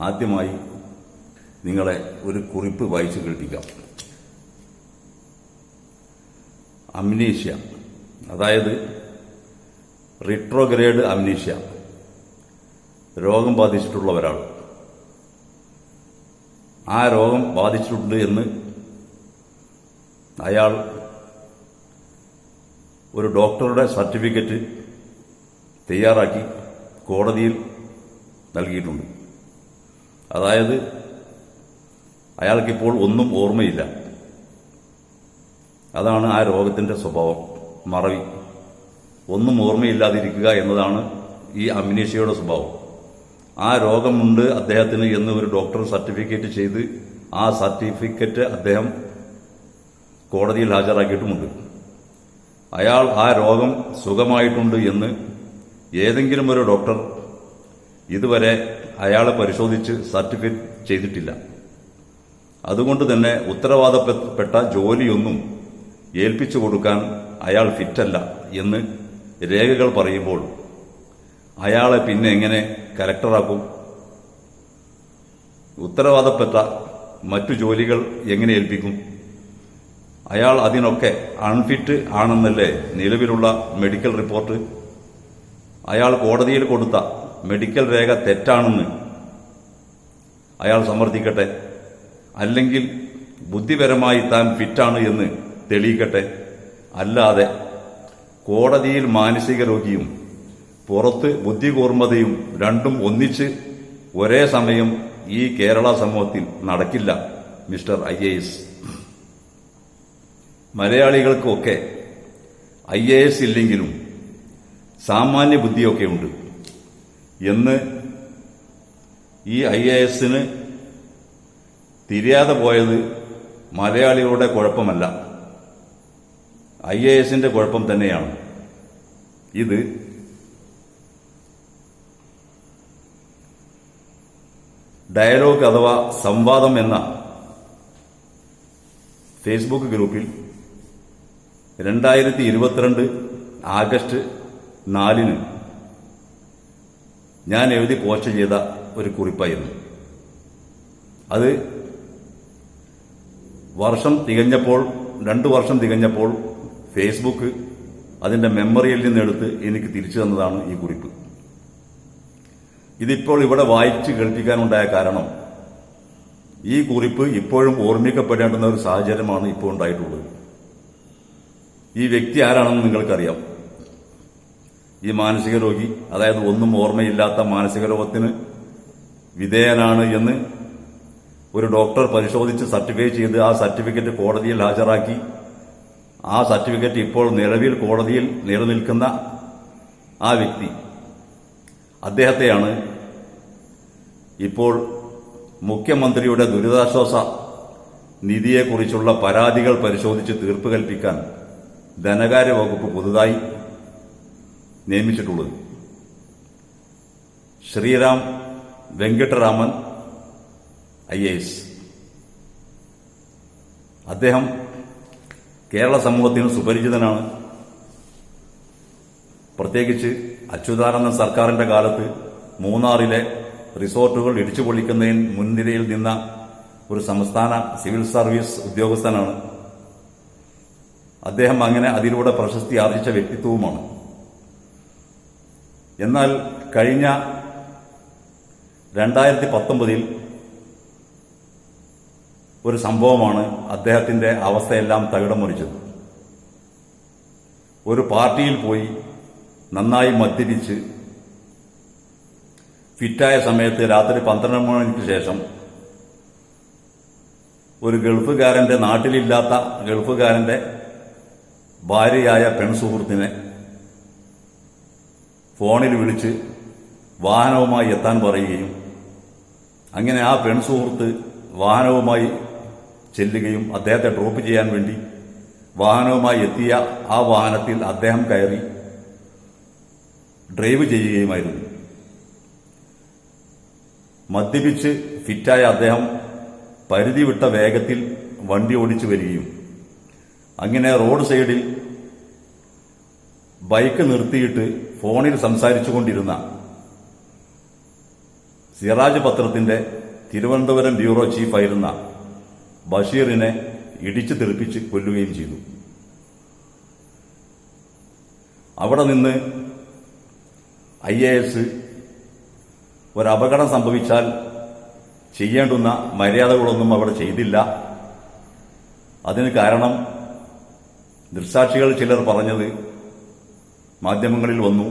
ആദ്യമായി നിങ്ങളെ ഒരു കുറിപ്പ് വായിച്ചു കേൾപ്പിക്കാം. അംനീഷ്യ. അതായത് റിട്രോഗ്രേഡ് അംനീഷ്യ. രോഗം ബാധിച്ചിട്ടുള്ള ഒരാൾ ആ രോഗം ബാധിച്ചിട്ടുണ്ട് എന്ന് അയാൾ ഒരു ഡോക്ടറുടെ സർട്ടിഫിക്കറ്റ് തയ്യാറാക്കി കോടതിയിൽ നൽകിയിട്ടുണ്ട്. അതായത് അയാൾക്കിപ്പോൾ ഒന്നും ഓർമ്മയില്ല. അതാണ് ആ രോഗത്തിന്റെ സ്വഭാവം. മറവി. ഒന്നും ഓർമ്മയില്ലാതിരിക്കുക എന്നതാണ് ഈ അമിനേഷ്യയുടെ സ്വഭാവം. ആ രോഗമുണ്ട് അദ്ദേഹത്തിന് എന്ന് ഒരു ഡോക്ടർ സർട്ടിഫിക്കറ്റ് ചെയ്ത് ആ സർട്ടിഫിക്കറ്റ് അദ്ദേഹം കോടതിയിൽ ഹാജരാക്കിയിട്ടുമുണ്ട്. അയാൾ ആ രോഗം സുഖമായിട്ടുണ്ട് എന്ന് ഏതെങ്കിലും ഒരു ഡോക്ടർ ഇതുവരെ അയാളെ പരിശോധിച്ച് സർട്ടിഫിക്കറ്റ് ചെയ്തിട്ടില്ല. അതുകൊണ്ട് തന്നെ ഉത്തരവാദപ്പെട്ട ജോലിയൊന്നും ഏൽപ്പിച്ചു കൊടുക്കാൻ അയാൾ ഫിറ്റല്ല എന്ന് രേഖകൾ പറയുമ്പോൾ അയാളെ പിന്നെ എങ്ങനെ കലക്ടറാക്കും? ഉത്തരവാദപ്പെട്ട മറ്റു ജോലികൾ എങ്ങനെ ഏൽപ്പിക്കും? അയാൾ അതിനൊക്കെ അൺഫിറ്റ് ആണെന്നല്ലേ നിലവിലുള്ള മെഡിക്കൽ റിപ്പോർട്ട്? അയാൾ കോടതിയിൽ കൊടുത്ത മെഡിക്കൽ രേഖ തെറ്റാണെന്ന് അയാൾ സമർത്ഥിക്കട്ടെ അല്ലെങ്കിൽ ബുദ്ധിപരമായി താൻ ഫിറ്റാണ് എന്ന് തെളിയിക്കട്ടെ. അല്ലാതെ കോടതിയിൽ മാനസിക രോഗിയും പുറത്ത് ബുദ്ധികൂർമ്മതയും രണ്ടും ഒന്നിച്ച് ഒരേ സമയം ഈ കേരള സമൂഹത്തിൽ നടക്കില്ല മിസ്റ്റർ ഐ എ എസ്. മലയാളികൾക്കൊക്കെ ഐ എ എസ് ഇല്ലെങ്കിലും സാമാന്യ ബുദ്ധിയൊക്കെ ഉണ്ട് എന്ന് ഈ ഐ എ എസിന് തിരിയാതെ പോയത് മലയാളികളുടെ കുഴപ്പമല്ല. ഐ എ എസിന്റെ കുഴപ്പം തന്നെയാണ്. ഇത് ഡയലോഗ് അഥവാ സംവാദം എന്ന ഫേസ്ബുക്ക് ഗ്രൂപ്പിൽ രണ്ടായിരത്തി ഇരുപത്തിരണ്ട് ആഗസ്റ്റ് നാലിന് ഞാൻ എഴുതി പോസ്റ്റ് ചെയ്ത ഒരു കുറിപ്പായിരുന്നു. അത് വർഷം തികഞ്ഞപ്പോൾ രണ്ടു വർഷം തികഞ്ഞപ്പോൾ ഫേസ്ബുക്ക് അതിന്റെ മെമ്മറിയിൽ നിന്നെടുത്ത് എനിക്ക് തിരിച്ചു തന്നതാണ് ഈ കുറിപ്പ്. ഇതിപ്പോൾ ഇവിടെ വായിച്ച് കേൾപ്പിക്കാനുണ്ടായ കാരണം ഈ കുറിപ്പ് ഇപ്പോഴും ഓർമ്മിക്കപ്പെടേണ്ടുന്ന ഒരു സാഹചര്യമാണ് ഇപ്പോൾ ഉണ്ടായിട്ടുള്ളത്. ഈ വ്യക്തി ആരാണെന്ന് നിങ്ങൾക്കറിയാം. ഈ മാനസിക രോഗി അതായത് ഒന്നും ഓർമ്മയില്ലാത്ത മാനസിക രോഗത്തിന് വിധേയനാണ് എന്ന് ഒരു ഡോക്ടർ പരിശോധിച്ച് സർട്ടിഫൈ ചെയ്ത് ആ സർട്ടിഫിക്കറ്റ് കോടതിയിൽ ഹാജരാക്കി. ആ സർട്ടിഫിക്കറ്റ് ഇപ്പോൾ നിലവിൽ കോടതിയിൽ നിലനിൽക്കുന്ന ആ വ്യക്തി അദ്ദേഹത്തെയാണ് ഇപ്പോൾ മുഖ്യമന്ത്രിയുടെ ദുരിതാശ്വാസ നിധിയെക്കുറിച്ചുള്ള പരാതികൾ പരിശോധിച്ച് തീർപ്പ് കൽപ്പിക്കാൻ ധനകാര്യ വകുപ്പ് പുതുതായി നിയമിച്ചിട്ടുള്ളത്. Sriram Venkitaraman I A S. അദ്ദേഹം കേരള സമൂഹത്തിന് സുപരിചിതനാണ്. പ്രത്യേകിച്ച് അച്യുതാനന്ദ സർക്കാരിന്റെ കാലത്ത് മൂന്നാറിലെ റിസോർട്ടുകൾ ഇടിച്ചു പൊളിക്കുന്നതിന് മുൻനിരയിൽ നിന്ന ഒരു സംസ്ഥാന സിവിൽ സർവീസ് ഉദ്യോഗസ്ഥനാണ്. അദ്ദേഹം അങ്ങനെ അതിലൂടെ പ്രശസ്തി ആർജിച്ച വ്യക്തിത്വവുമാണ്. എന്നാൽ കഴിഞ്ഞ രണ്ടായിരത്തി പത്തൊമ്പതിൽ ഒരു സംഭവമാണ് അദ്ദേഹത്തിന്റെ അവസ്ഥയെല്ലാം തകിടം മറിച്ചത് ഒരു പാർട്ടിയിൽ പോയി നന്നായി മദ്യപിച്ച് ഫിറ്റായ സമയത്ത് രാത്രി പന്ത്രണ്ട് മണിക്ക് ശേഷം ഒരു ഗൾഫുകാരന്റെ നാട്ടിലില്ലാത്ത ഗൾഫുകാരന്റെ ഭാര്യയായ പെൺസുഹൃത്തിനെ ഫോണിൽ വിളിച്ച് വാഹനവുമായി എത്താൻ പറയുകയും അങ്ങനെ ആ പെൺസുഹൃത്ത് വാഹനവുമായി ചെല്ലുകയും അദ്ദേഹത്തെ ഡ്രോപ്പ് ചെയ്യാൻ വേണ്ടി വാഹനവുമായി എത്തിയ ആ വാഹനത്തിൽ അദ്ദേഹം കയറി ഡ്രൈവ് ചെയ്യുകയുമായിരുന്നു. മദ്യപിച്ച് ഫിറ്റായ അദ്ദേഹം പരിധി വിട്ട വേഗത്തിൽ വണ്ടി ഓടിച്ചു വരികയും. അങ്ങനെ റോഡ് സൈഡിൽ ബൈക്ക് നിർത്തിയിട്ട് ഫോണിൽ സംസാരിച്ചുകൊണ്ടിരുന്ന സിറാജ് പത്രത്തിന്റെ തിരുവനന്തപുരം ബ്യൂറോ ചീഫായിരുന്ന ബഷീറിനെ ഇടിച്ചു തെറിപ്പിച്ച് കൊല്ലുകയും ചെയ്തു. അവിടെ നിന്ന് ഐ എ എസ് ഒരപകടം സംഭവിച്ചാൽ ചെയ്യേണ്ടുന്ന മര്യാദകളൊന്നും അവിടെ ചെയ്തില്ല. അതിന് കാരണം ദൃക്സാക്ഷികൾ ചിലർ പറഞ്ഞത് മാധ്യമങ്ങളിൽ വന്നു.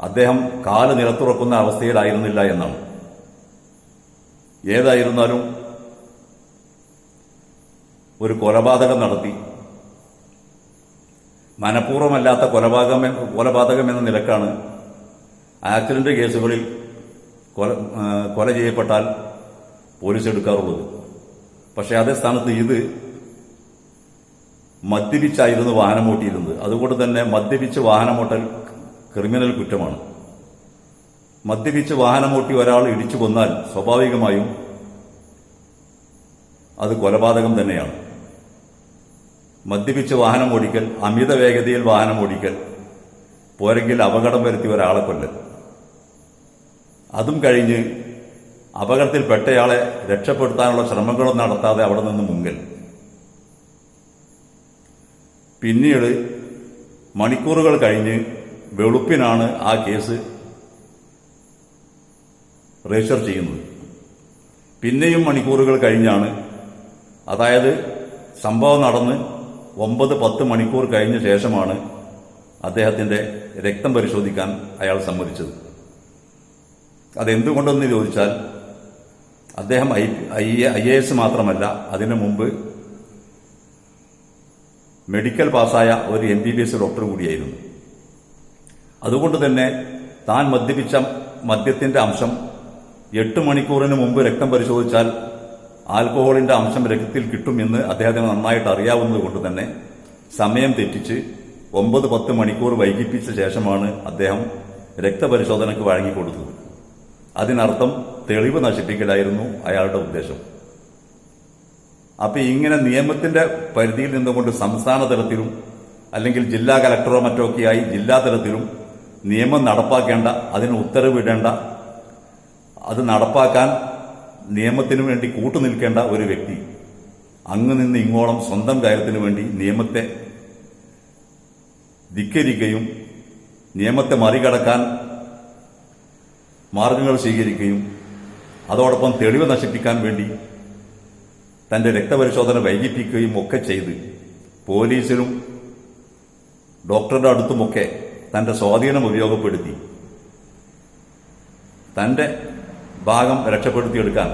അദ്ദേഹം കാൽ നിലത്തുറക്കുന്ന അവസ്ഥയിലായിരുന്നില്ല എന്നാണ്. ഏതായിരുന്നാലും ഒരു കൊലപാതകം നടത്തി. മനഃപൂർവമല്ലാത്ത കൊലപാതകം കൊലപാതകം എന്ന നിലക്കാണ് ആക്സിഡന്റ് കേസുകളിൽ കൊല കൊല ചെയ്യപ്പെട്ടാൽ പോലീസ് എടുക്കാറുള്ളത്. പക്ഷേ അതേ സ്ഥാനത്ത് ഇത് മദ്യപിച്ചായിരുന്നു വാഹനമോട്ടിയിരുന്നത്. അതുകൊണ്ട് തന്നെ മദ്യപിച്ച് വാഹനമോട്ടൽ ക്രിമിനൽ കുറ്റമാണ്. മദ്യപിച്ച് വാഹനമോട്ടി ഒരാൾ ഇടിച്ചു കൊന്നാൽ സ്വാഭാവികമായും അത് കൊലപാതകം തന്നെയാണ്. മദ്യപിച്ച് വാഹനം ഓടിക്കൽ അമിത വേഗതയിൽ വാഹനം ഓടിക്കൽ പോരെങ്കിൽ അപകടം വരുത്തി ഒരാളെ കൊല്ലൽ അതും കഴിഞ്ഞ് അപകടത്തിൽപ്പെട്ടയാളെ രക്ഷപ്പെടുത്താനുള്ള ശ്രമങ്ങളും നടത്താതെ അവിടെ നിന്ന് മുങ്ങൽ. പിന്നീട് മണിക്കൂറുകൾ കഴിഞ്ഞ് വെളുപ്പിനാണ് ആ കേസ് രജിസ്റ്റർ ചെയ്യുന്നത്. പിന്നെയും മണിക്കൂറുകൾ കഴിഞ്ഞാണ്. അതായത് സംഭവം നടന്ന് ഒമ്പത് പത്ത് മണിക്കൂർ കഴിഞ്ഞ ശേഷമാണ് അദ്ദേഹത്തിന്റെ രക്തം പരിശോധിക്കാൻ അയാൾ സമ്മതിച്ചത്. അതെന്തുകൊണ്ടെന്ന് ചോദിച്ചാൽ അദ്ദേഹം ഐ ഐ എ എസ് മാത്രമല്ല അതിനു മുമ്പ് മെഡിക്കൽ പാസ്സായ ഒരു M B B S doctor കൂടിയായിരുന്നു. അതുകൊണ്ട് തന്നെ താൻ മദ്യപിച്ച മദ്യത്തിന്റെ അംശം എട്ട് മണിക്കൂറിന് മുമ്പ് രക്തം പരിശോധിച്ചാൽ ആൽക്കഹോളിന്റെ അംശം രക്തത്തിൽ കിട്ടുമെന്ന് അദ്ദേഹത്തിന് നന്നായിട്ട് അറിയാവുന്നതുകൊണ്ട് തന്നെ സമയം തെറ്റിച്ച് ഒമ്പത് പത്ത് മണിക്കൂർ വൈകിപ്പിച്ച ശേഷമാണ് അദ്ദേഹം രക്തപരിശോധനയ്ക്ക് വഴങ്ങിക്കൊടുത്തത്. അതിനർത്ഥം തെളിവ് നശിപ്പിക്കലായിരുന്നു അയാളുടെ ഉദ്ദേശം. അപ്പൊ ഇങ്ങനെ നിയമത്തിന്റെ പരിധിയിൽ നിന്നുകൊണ്ട് സംസ്ഥാന തലത്തിലും അല്ലെങ്കിൽ ജില്ലാ കലക്ടറോ മറ്റോ ഒക്കെയായി ജില്ലാ തലത്തിലും നിയമം നടപ്പാക്കേണ്ട അതിന് ഉത്തരവിടേണ്ട അത് നടപ്പാക്കാൻ നിയമത്തിനു വേണ്ടി കൂട്ടുനിൽക്കേണ്ട ഒരു വ്യക്തി അങ്ങ് നിന്ന് ഇങ്ങോളം സ്വന്തം കാര്യത്തിനു വേണ്ടി നിയമത്തെ ധിക്കരിക്കുകയും നിയമത്തെ മറികടക്കാൻ മാർഗങ്ങൾ സ്വീകരിക്കുകയും അതോടൊപ്പം തെളിവ് നശിപ്പിക്കാൻ വേണ്ടി തന്റെ രക്തപരിശോധന വൈകിപ്പിക്കുകയും ഒക്കെ ചെയ്ത് പോലീസിലും ഡോക്ടറുടെ അടുത്തുമൊക്കെ തന്റെ സ്വാധീനം ഉപയോഗപ്പെടുത്തി. തന്റെ ഭാഗം രക്ഷപ്പെടുത്തിയെടുക്കാൻ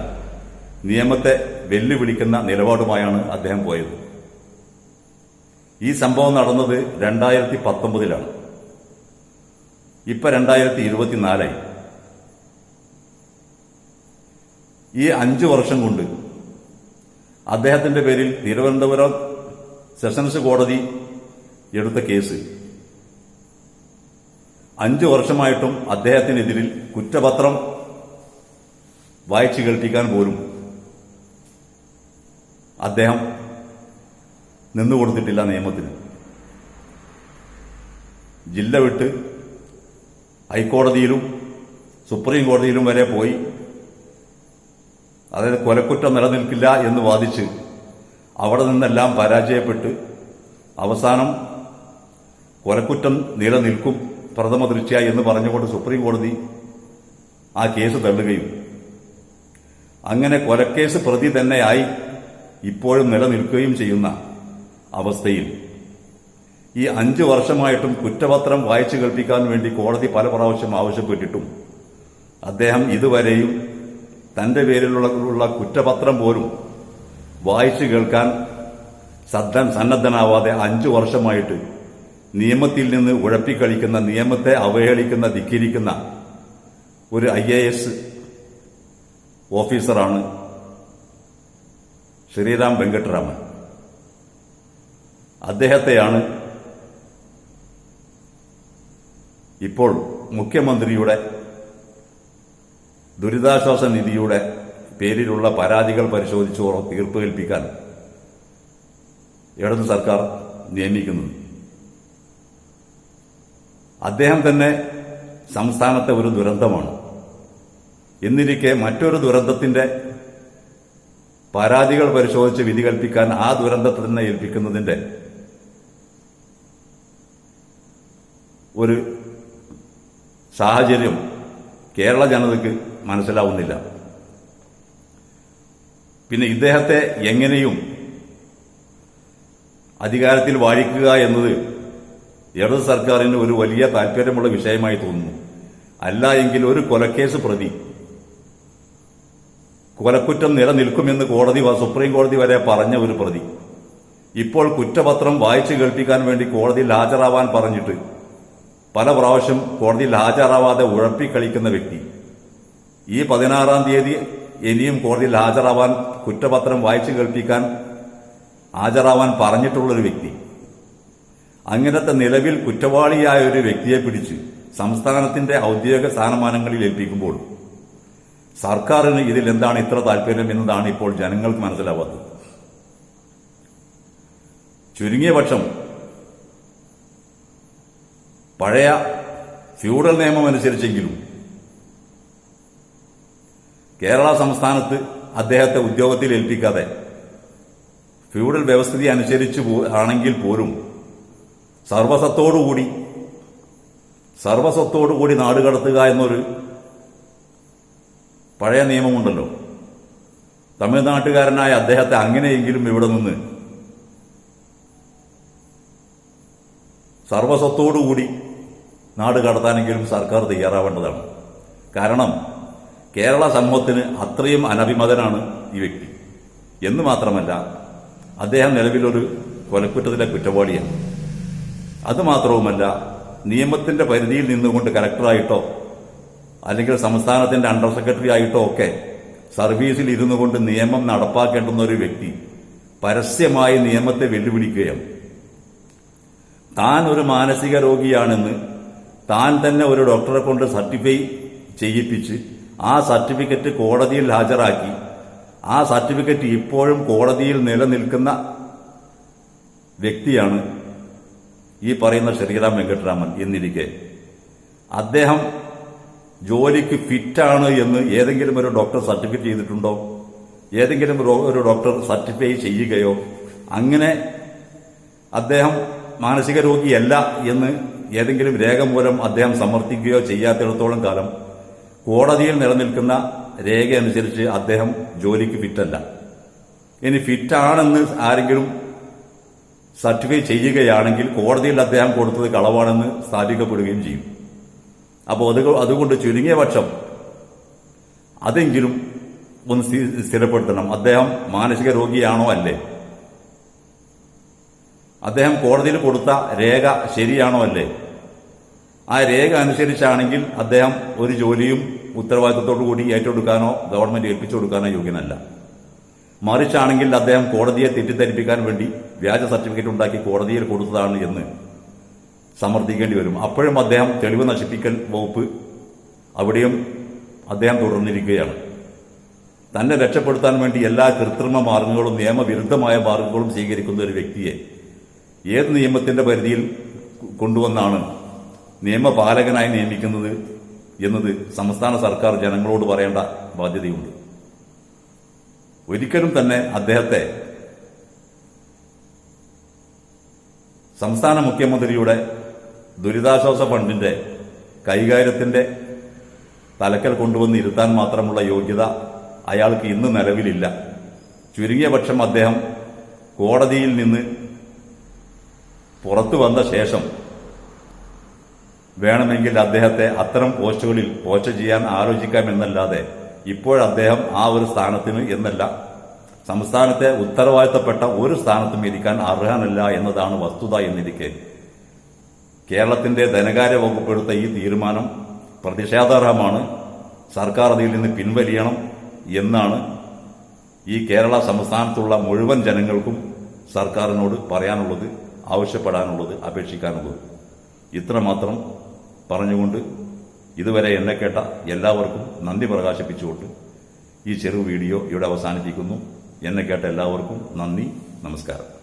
നിയമത്തെ വെല്ലുവിളിക്കുന്ന നിലപാടുമായാണ് അദ്ദേഹം പോയത്. ഈ സംഭവം നടന്നത് രണ്ടായിരത്തി പത്തൊമ്പതിലാണ് ഇപ്പൊ രണ്ടായിരത്തി ഇരുപത്തിനാലായി ഈ അഞ്ചു വർഷം കൊണ്ട് അദ്ദേഹത്തിന്റെ പേരിൽ തിരുവനന്തപുരം സെഷൻസ് കോടതി എടുത്ത കേസ്. അഞ്ചു വർഷമായിട്ടും അദ്ദേഹത്തിനെതിരിൽ കുറ്റപത്രം വായിച്ചു കേൾപ്പിക്കാൻ പോലും അദ്ദേഹം നിന്നുകൊടുത്തിട്ടില്ല നിയമത്തിന്. ജില്ല വിട്ട് ഹൈക്കോടതിയിലും സുപ്രീം കോടതിയിലും വരെ പോയി. അതായത് കൊലക്കുറ്റം നിലനിൽക്കില്ല എന്ന് വാദിച്ച് അവിടെ നിന്നെല്ലാം പരാജയപ്പെട്ട് അവസാനം കൊലക്കുറ്റം നിലനിൽക്കും പ്രഥമ ദൃശ്യ എന്ന് പറഞ്ഞുകൊണ്ട് സുപ്രീം കോടതി ആ കേസ് തള്ളുകയും. അങ്ങനെ കൊലക്കേസ് പ്രതി തന്നെയായി ഇപ്പോഴും നിലനിൽക്കുകയും ചെയ്യുന്ന അവസ്ഥയിൽ ഈ അഞ്ച് വർഷമായിട്ടും കുറ്റപത്രം വായിച്ചു കേൾപ്പിക്കാൻ വേണ്ടി കോടതി പല പ്രാവശ്യം ആവശ്യപ്പെട്ടിട്ടും അദ്ദേഹം ഇതുവരെയും തന്റെ പേരിലുള്ള കുറ്റപത്രം പോലും വായിച്ചു കേൾക്കാൻ സദ്ധൻ സന്നദ്ധനാവാതെ അഞ്ചു വർഷമായിട്ട് നിയമത്തിൽ നിന്ന് ഉഴപ്പിക്കളിക്കുന്ന നിയമത്തെ അവഹേളിക്കുന്ന ധിക്കിരിക്കുന്ന ഒരു ഐ എ എസ് ഓഫീസറാണ് ശ്രീറാം വെങ്കട്ടരാമൻ. അദ്ദേഹത്തെയാണ് ഇപ്പോൾ മുഖ്യമന്ത്രിയുടെ ദുരിതാശ്വാസ നിധിയുടെ പേരിലുള്ള പരാതികൾ പരിശോധിച്ച് തീർപ്പ് കൽപ്പിക്കാൻ ഇടതു സർക്കാർ നിയമിക്കുന്നത് അദ്ദേഹം തന്നെ സംസ്ഥാനത്തെ ഒരു ദുരന്തമാണ്. എന്നിരിക്കെ മറ്റൊരു ദുരന്തത്തിന്റെ പരാതികൾ പരിശോധിച്ച് വിധി കൽപ്പിക്കാൻ ആ ദുരന്തത്തെ തന്നെ ഏൽപ്പിക്കുന്നതിന്റെ ഒരു സാഹചര്യം കേരള ജനതയ്ക്ക് മനസ്സിലാവുന്നില്ല. പിന്നെ ഇദ്ദേഹത്തെ എങ്ങനെയും അധികാരത്തിൽ വാഴിക്കുക എന്നത് ഇടത് സർക്കാരിന് ഒരു വലിയ താല്പര്യമുള്ള വിഷയമായി തോന്നുന്നു. അല്ല എങ്കിൽ ഒരു കൊലക്കേസ് പ്രതി. കൊലക്കുറ്റം നിലനിൽക്കുമെന്ന് കോടതി സുപ്രീം കോടതി വരെ പറഞ്ഞ ഒരു പ്രതി. ഇപ്പോൾ കുറ്റപത്രം വായിച്ചു കേൾപ്പിക്കാൻ വേണ്ടി കോടതിയിൽ ഹാജരാവാൻ പറഞ്ഞിട്ട് പല പ്രാവശ്യം കോടതിയിൽ ഹാജരാവാതെ ഉഴപ്പിക്കളിക്കുന്ന വ്യക്തി. ഈ പതിനാറാം തീയതി ഇനിയും കോടതിയിൽ ഹാജരാവാൻ കുറ്റപത്രം വായിച്ചു കേൾപ്പിക്കാൻ ഹാജരാവാൻ പറഞ്ഞിട്ടുള്ളൊരു വ്യക്തി. അങ്ങനത്തെ നിലവിൽ കുറ്റവാളിയായ ഒരു വ്യക്തിയെ പിടിച്ച് സംസ്ഥാനത്തിന്റെ ഔദ്യോഗിക സ്ഥാനമാനങ്ങളിൽ ഏൽപ്പിക്കുമ്പോൾ സർക്കാരിന് ഇതിൽ എന്താണ് ഇത്ര താല്പര്യം എന്നതാണ് ഇപ്പോൾ ജനങ്ങൾക്ക് മനസ്സിലാവാത്തത്. ചുരുങ്ങിയ പക്ഷം പഴയ ഫ്യൂഡൽ നിയമം അനുസരിച്ചെങ്കിലും കേരള സംസ്ഥാനത്ത് അദ്ദേഹത്തെ ഉദ്യോഗത്തിൽ ഏൽപ്പിക്കാതെ ഫ്യൂഡൽ വ്യവസ്ഥിതി അനുസരിച്ച് ആണെങ്കിൽ പോലും സർവസത്തോടുകൂടി സർവസ്വത്തോടുകൂടി നാട് കടത്തുക എന്നൊരു പഴയ നിയമമുണ്ടല്ലോ. തമിഴ്നാട്ടുകാരനായ അദ്ദേഹത്തെ അങ്ങനെയെങ്കിലും ഇവിടെ നിന്ന് സർവസ്വത്തോടുകൂടി നാട് കടത്താനെങ്കിലും സർക്കാർ തയ്യാറാവേണ്ടതാണ്. കാരണം കേരള സമൂഹത്തിന് അത്രയും അനഭിമതനാണ് ഈ വ്യക്തി. എന്ന് മാത്രമല്ല അദ്ദേഹം നിലവിലൊരു കൊലക്കുറ്റത്തിലെ കുറ്റവാളിയാണ്. അതുമാത്രവുമല്ല നിയമത്തിന്റെ പരിധിയിൽ നിന്നുകൊണ്ട് കലക്ടറായിട്ടോ അല്ലെങ്കിൽ സംസ്ഥാനത്തിന്റെ അണ്ടർ സെക്രട്ടറി ആയിട്ടോ ഒക്കെ സർവീസിൽ ഇരുന്നു കൊണ്ട് നിയമം നടപ്പാക്കേണ്ടുന്ന ഒരു വ്യക്തി പരസ്യമായി നിയമത്തെ വെല്ലുവിളിക്കുകയാണ്. താൻ ഒരു മാനസിക രോഗിയാണെന്ന് താൻ തന്നെ ഒരു ഡോക്ടറെ കൊണ്ട് സർട്ടിഫൈ ചെയ്യിപ്പിച്ച് ആ സർട്ടിഫിക്കറ്റ് കോടതിയിൽ ഹാജരാക്കി. ആ സർട്ടിഫിക്കറ്റ് ഇപ്പോഴും കോടതിയിൽ നിലനിൽക്കുന്ന വ്യക്തിയാണ് ഈ പറയുന്ന ശ്രീറാം വെങ്കട്ടരാമൻ എന്നിരിക്കെ. അദ്ദേഹം ജോലിക്ക് ഫിറ്റാണ് എന്ന് ഏതെങ്കിലും ഒരു ഡോക്ടർ സർട്ടിഫിക്കറ്റ് ചെയ്തിട്ടുണ്ടോ? ഏതെങ്കിലും ഒരു ഡോക്ടർ സർട്ടിഫൈ ചെയ്യുകയോ? അങ്ങനെ അദ്ദേഹം മാനസിക രോഗിയല്ല എന്ന് ഏതെങ്കിലും രേഖ മൂലം അദ്ദേഹം സമർത്ഥിക്കുകയോ ചെയ്യാത്തിടത്തോളം കാലം കോടതിയിൽ നിലനിൽക്കുന്ന രേഖ അനുസരിച്ച് അദ്ദേഹം ജോലിക്ക് ഫിറ്റല്ല. ഇനി ഫിറ്റാണെന്ന് ആരെങ്കിലും സർട്ടിഫൈ ചെയ്യുകയാണെങ്കിൽ കോടതിയിൽ അദ്ദേഹം കൊടുത്തത് കളവാണെന്ന് സ്ഥാപിക്കപ്പെടുകയും ചെയ്യും. അപ്പോൾ അത് അതുകൊണ്ട് ചുരുങ്ങിയ പക്ഷം അതെങ്കിലും ഒന്ന് സ്ഥിരപ്പെടുത്തണം. അദ്ദേഹം മാനസിക രോഗിയാണോ അല്ലേ? അദ്ദേഹം കോടതിയിൽ കൊടുത്ത രേഖ ശരിയാണോ അല്ലേ? ആ രേഖ അനുസരിച്ചാണെങ്കിൽ അദ്ദേഹം ഒരു ജോലിയും ഉത്തരവാദിത്തത്തോടു കൂടി ഏറ്റെടുക്കാനോ ഗവൺമെന്റ് ഏൽപ്പിച്ചു കൊടുക്കാനോ യോഗ്യനല്ല. മറിച്ചാണെങ്കിൽ അദ്ദേഹം കോടതിയെ തെറ്റിദ്ധരിപ്പിക്കാൻ വേണ്ടി വ്യാജ സർട്ടിഫിക്കറ്റ് ഉണ്ടാക്കി കോടതിയിൽ കൊടുത്തതാണ് എന്ന് സമർത്ഥിക്കേണ്ടി വരും. അപ്പോഴും അദ്ദേഹം തെളിവ് നശിപ്പിക്കൽ വകുപ്പ് അവിടെയും അദ്ദേഹം തുടർന്നിരിക്കുകയാണ്. തന്നെ രക്ഷപ്പെടുത്താൻ വേണ്ടി എല്ലാ കൃത്രിമ മാർഗങ്ങളും നിയമവിരുദ്ധമായ മാർഗങ്ങളും സ്വീകരിക്കുന്ന ഒരു വ്യക്തിയെ ഏത് നിയമത്തിന്റെ പരിധിയിൽ കൊണ്ടുവന്നാണ് നിയമപാലകനായി നിയമിക്കുന്നത്? എന്നത് സംസ്ഥാന സർക്കാർ ജനങ്ങളോട് പറയേണ്ട ബാധ്യതയുണ്ട്. ഒരിക്കലും തന്നെ അദ്ദേഹത്തെ സംസ്ഥാന മുഖ്യമന്ത്രിയുടെ ദുരിതാശ്വാസ ഫണ്ടിന്റെ കൈകാര്യത്തിന്റെ തലക്കൽ കൊണ്ടുവന്ന് ഇരുത്താൻ മാത്രമുള്ള യോഗ്യത അയാൾക്ക് ഇന്ന് നിലവിലില്ല. ചുരുങ്ങിയ പക്ഷം അദ്ദേഹം കോടതിയിൽ നിന്ന് പുറത്തു വന്ന ശേഷം വേണമെങ്കിൽ അദ്ദേഹത്തെ അത്തരം പോസ്റ്റുകളിൽ പോസ്റ്റ് ചെയ്യാൻ ആലോചിക്കാം എന്നല്ലാതെ ഇപ്പോഴദ്ദേഹം ആ ഒരു സ്ഥാനത്തിന് എന്നല്ല. സംസ്ഥാനത്തെ ഉത്തരവാദിത്തപ്പെട്ട ഒരു സ്ഥാനത്തും ഇരിക്കാൻ അർഹനല്ല എന്നതാണ് വസ്തുത എന്നിരിക്കെ. കേരളത്തിന്റെ ധനകാര്യ വകുപ്പെടുത്ത ഈ തീരുമാനം പ്രതിഷേധാർഹമാണ്. സർക്കാർ അതിൽ നിന്ന് പിൻവലിയണം എന്നാണ് ഈ കേരള സംസ്ഥാനത്തുള്ള മുഴുവൻ ജനങ്ങൾക്കും സർക്കാരിനോട് പറയാനുള്ളത് ആവശ്യപ്പെടാനുള്ളത് അപേക്ഷിക്കാനുള്ളത്. ഇത്രമാത്രം. പറഞ്ഞുകൊണ്ട് ഇതുവരെ എന്നെ കേട്ട എല്ലാവർക്കും നന്ദി പ്രകാശിപ്പിച്ചുകൊണ്ട് ഈ ചെറു വീഡിയോ ഇവിടെ അവസാനിപ്പിക്കുന്നു. എന്നെ കേട്ട എല്ലാവർക്കും നന്ദി നമസ്കാരം.